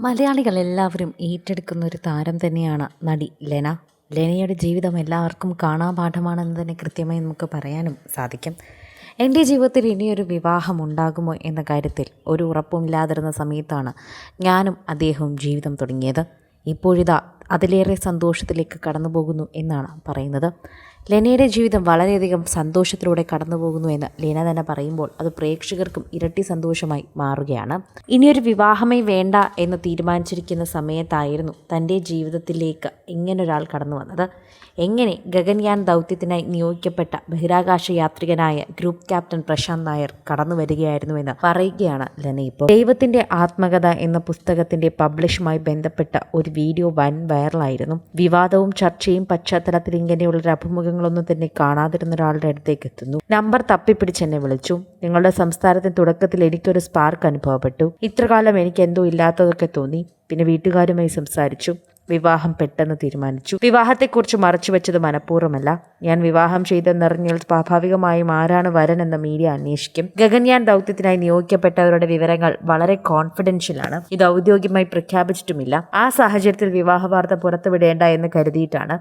മലയാളികൾ എല്ലാവരും ഏറ്റെടുക്കുന്ന ഒരു താരം തന്നെയാണ് നടി ലെന. ലെനയുടെ ജീവിതം എല്ലാവർക്കും കാണാൻ പാഠമാണെന്ന് തന്നെ കൃത്യമായി നമുക്ക് പറയാനും സാധിക്കും. എന്റെ ജീവിതത്തിൽ ഇനിയൊരു വിവാഹം ഉണ്ടാകുമോ എന്ന കാര്യത്തിൽ ഒരു ഉറപ്പുമില്ലാതിരുന്ന സമയത്താണ് ഞാനും അദ്ദേഹവും ജീവിതം തുടങ്ങിയത്. ഇപ്പോഴിതാ അതിലേറെ സന്തോഷത്തിലേക്ക് കടന്നു പോകുന്നു എന്നാണ് പറയുന്നത്. ലെനയുടെ ജീവിതം വളരെയധികം സന്തോഷത്തിലൂടെ കടന്നു പോകുന്നു എന്ന് ലെന തന്നെ പറയുമ്പോൾ അത് പ്രേക്ഷകർക്കും ഇരട്ടി സന്തോഷമായി മാറുകയാണ്. ഇനിയൊരു വിവാഹമേ വേണ്ട എന്ന് തീരുമാനിച്ചിരിക്കുന്ന സമയത്തായിരുന്നു തന്റെ ജീവിതത്തിലേക്ക് ഇങ്ങനൊരാൾ കടന്നു വന്നത്. എങ്ങനെ ഗഗൻയാൻ ദൗത്യത്തിനായി നിയോഗിക്കപ്പെട്ട ബഹിരാകാശ യാത്രികനായ ഗ്രൂപ്പ് ക്യാപ്റ്റൻ പ്രശാന്ത് നായർ കടന്നു വരികയായിരുന്നുവെന്ന് പറയുകയാണ് ലെന ഇപ്പോൾ ദൈവത്തിന്റെ ആത്മകഥ എന്ന പുസ്തകത്തിന്റെ പബ്ലിഷുമായി ബന്ധപ്പെട്ട ഒരു വീഡിയോ വൻ വൈറലായിരുന്നു. വിവാദവും ചർച്ചയും പശ്ചാത്തലത്തിൽ ഇങ്ങനെയുള്ള അഭിമുഖങ്ങളൊന്നും തന്നെ കാണാതിരുന്ന ഒരാളുടെ അടുത്തേക്ക് എത്തുന്നു. നമ്പർ തപ്പിപ്പിടിച്ച് എന്നെ വിളിച്ചു. നിങ്ങളുടെ സംസ്ഥാനത്തിന് തുടക്കത്തിൽ എനിക്കൊരു സ്പാർക്ക് അനുഭവപ്പെട്ടു. ഇത്രകാലം എനിക്ക് എന്തോ ഇല്ലാത്തതൊക്കെ തോന്നി. പിന്നെ വീട്ടുകാരുമായി സംസാരിച്ചു. വിവാഹം പെട്ടെന്ന് തീരുമാനിച്ചു. വിവാഹത്തെക്കുറിച്ച് മറച്ചുവെച്ചത് മനഃപൂർവമല്ല. ഞാൻ വിവാഹം ചെയ്തെന്നറിഞ്ഞാൽ സ്വാഭാവികമായും ആരാണ് വരൻ എന്ന മീഡിയ അന്വേഷിക്കും. ഗഗൻയാൻ ദൗത്യത്തിനായി നിയോഗിക്കപ്പെട്ടവരുടെ വിവരങ്ങൾ വളരെ കോൺഫിഡൻഷ്യലാണ് ഇത് ഔദ്യോഗികമായി പ്രഖ്യാപിച്ചിട്ടുമില്ല. ആ സാഹചര്യത്തിൽ വിവാഹ വാർത്ത പുറത്തുവിടേണ്ട എന്ന് കരുതിയിട്ടാണ്